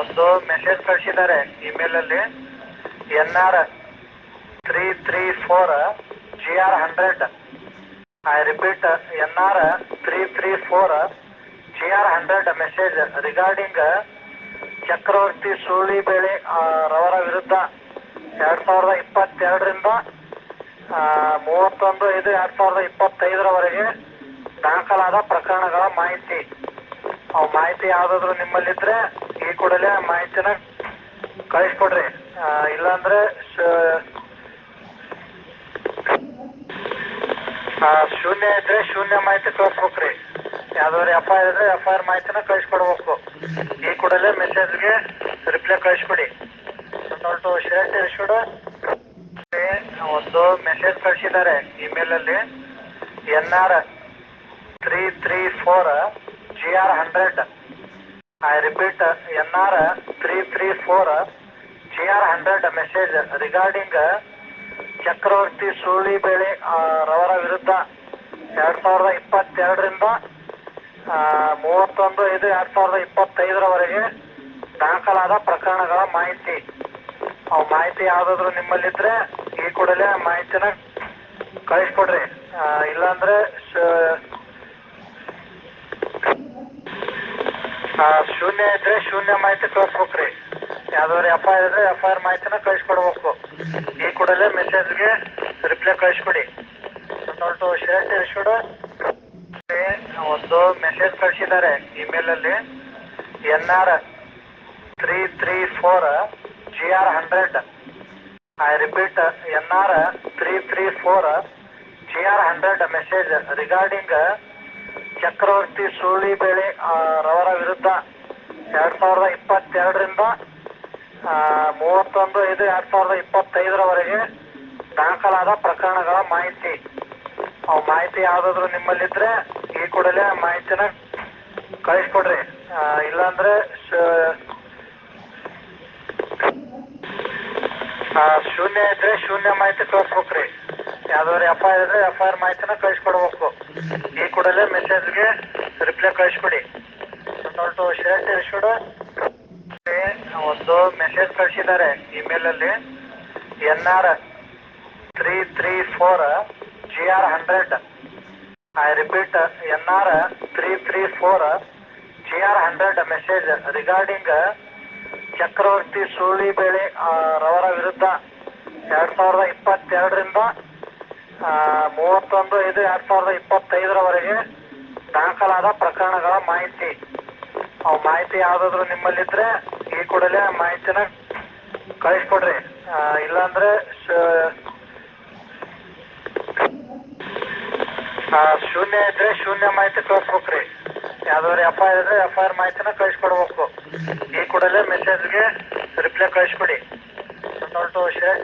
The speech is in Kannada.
ಒಂದು ಮೆಸೇಜ್ ಕಳಿಸಿದ್ದಾರೆ ಇಮೇಲಲ್ಲಿ N R three three four G R hundred I repeat N R three three four G R hundred message regarding Chakravarti Sulibele ರವರ ವಿರುದ್ಧ ಎರಡು ಸಾವಿರದ ಇಪ್ಪತ್ತೆರಡರಿಂದ ಮೂವತ್ತೊಂದು ಐದು ಎರಡು ಸಾವಿರದ ಇಪ್ಪತ್ತೈದರವರೆಗೆ ದಾಖಲಾದ ಪ್ರಕರಣಗಳ ಮಾಹಿತಿ. ಅವು ಮಾಹಿತಿ ಯಾವುದಾದ್ರು ನಿಮ್ಮಲ್ಲಿದ್ದರೆ ಈ ಕೂಡಲೇ ಮಾಹಿತಿನ ಕಳಿಸ್ಕೊಡ್ರಿ. ಇಲ್ಲಾಂದ್ರೆ ಶೂನ್ಯ ಇದ್ರೆ ಶೂನ್ಯ ಮಾಹಿತಿ ಕಳಿಸ್ಬೇಕ್ರಿ. ಯಾವ್ದಾದ್ರು ಎಫ್ ಐ ಆರ್ ಇದ್ರೆ ಎಫ್ ಐ ಆರ್ ಮಾಹಿತಿನ ಕಳಿಸ್ಕೊಡ್ಬೇಕು. ಈ ಕೂಡಲೇ ಮೆಸೇಜ್ಗೆ ರಿಪ್ಲೈ ಕಳಿಸ್ಕೊಡಿ ಟು ಶೇರ್ ಇಶ್ಯೂಡ್ ಒಂದು ಮೆಸೇಜ್ ಕಳಿಸಿದ್ದಾರೆ ಇಮೇಲಲ್ಲಿ. N R three three four G R hundred. Repeat N R three three four G R hundred message regarding Chakravarti Sulibele ರವರ ವಿರುದ್ಧ ಎರಡು ಸಾವಿರದ ಇಪ್ಪತ್ತೆರಡರಿಂದ ಮೂವತ್ತೊಂದು ಐದು ಎರಡು ಸಾವಿರದ ಇಪ್ಪತ್ತೈದರವರೆಗೆ ದಾಖಲಾದ ಪ್ರಕರಣಗಳ ಮಾಹಿತಿ. ಅವು ಮಾಹಿತಿ ಯಾವುದಾದ್ರು ನಿಮ್ಮಲ್ಲಿದ್ದರೆ ಈ ಕೂಡಲೇ ಮಾಹಿತಿನ ಕಳಿಸ್ಕೊಡ್ರಿ. ಇಲ್ಲಾಂದ್ರೆ ಶ- ಆ, ಶೂನ್ಯ ಇದ್ರೆ ಶೂನ್ಯ ಮಾಹಿತಿ ಕಳಿಸ್ಬೇಕ್ರಿ ಯಾವ್ದಾದ್ರು ಎಫ್ ಐ ಆರ್ ಇದ್ರೆ ಎಫ್ ಐ ಆರ್ ಮಾಹಿತಿನ ಕಳಿಸ್ಕೊಡ್ಬೇಕು. ಈ ಕೂಡಲೇ ಮೆಸೇಜ್ಗೆ ರಿಪ್ಲೈ ಕಳಿಸ್ಕೊಡಿ. ಟು ಶೇರ್ ಇಶ್ಯೂಡ್ ಒಂದು ಮೆಸೇಜ್ ಕಳಿಸಿದ್ದಾರೆ ಇಮೇಲಲ್ಲಿ N R three three four G R hundred I repeat N R three three four G R hundred message regarding Chakravarti Bele ರವರ ವಿರುದ್ಧ ಎರಡ್ ಸಾವಿರದ ಇಪ್ಪತ್ತೆರಡರಿಂದ ಮೂವತ್ತೊಂದು ಐದು ಎರಡ್ ಸಾವಿರದ ಇಪ್ಪತ್ತೈದರವರೆಗೆ ದಾಖಲಾದ ಪ್ರಕರಣಗಳ ಮಾಹಿತಿ. ಅವು ಮಾಹಿತಿ ಯಾವುದಾದ್ರು ನಿಮ್ಮಲ್ಲಿದ್ರೆ ಈ ಕೂಡಲೇ ಮಾಹಿತಿನ ಕಳಿಸ್ಕೊಡ್ರಿ. ಇಲ್ಲಾಂದ್ರೆ ಶೂನ್ಯ ಇದ್ರೆ ಶೂನ್ಯ ಮಾಹಿತಿ ಕಳಿಸ್ಬೇಕ್ರಿ ಯಾವ್ದಾದ್ರು ಎಫ್ ಐ ಆರ್ ಇದ್ರೆ ಎಫ್ ಐ ಆರ್ ಮಾಹಿತಿನ ಕಳಿಸ್ಕೊಡ್ಬೇಕು. ಈ ಕೂಡಲೇ ಮೆಸೇಜ್ಗೆ ರಿಪ್ಲೈ ಕಳಿಸ್ಕೊಡಿ. ಟು ಶೇರ್ ಇಶ್ಯೂಡ್ ಒಂದು ಮೆಸೇಜ್ ಕಳಿಸಿದ್ದಾರೆ ಇಮೇಲಲ್ಲಿ N R three three four G R hundred I repeat N R three three four G R hundred message regarding Chakravarti Sulibele ರವರ ವಿರುದ್ಧ. ಎರಡ್ ಸಾವಿರದ ಇಪ್ಪತ್ತೆರಡರಿಂದ ಮೂವತ್ತೊಂದು ಐದು ಎರಡ್ ಸಾವಿರದ ಇಪ್ಪತ್ತೈದರವರೆಗೆ ದಾಖಲಾದ ಪ್ರಕರಣಗಳ ಮಾಹಿತಿ. ಅವು ಮಾಹಿತಿ ಯಾವ್ದಾದ್ರು ನಿಮ್ಮಲ್ಲಿದ್ರೆ ಈ ಕೂಡಲೇ ಮಾಹಿತಿನ ಕಳಿಸ್ಕೊಡ್ರಿ. ಇಲ್ಲಾಂದ್ರೆ ಶೂನ್ಯ ಇದ್ರೆ ಶೂನ್ಯ ಮಾಹಿತಿ ಕಳಿಸ್ಬೇಕ್ರಿ. ಯಾವ್ದಾದ್ರು ಎಫ್ ಐ ಆರ್ ಇದ್ರೆ ಎಫ್ ಐ ಆರ್ ಮಾಹಿತಿನ ಕಳಿಸ್ಕೊಡ್ಬೇಕು. ಈ ಕೂಡಲೇ ಮೆಸೇಜ್ಗೆ ರಿಪ್ಲೈ ಕಳಿಸ್ಕೊಡಿ ಟು ಶೇರ್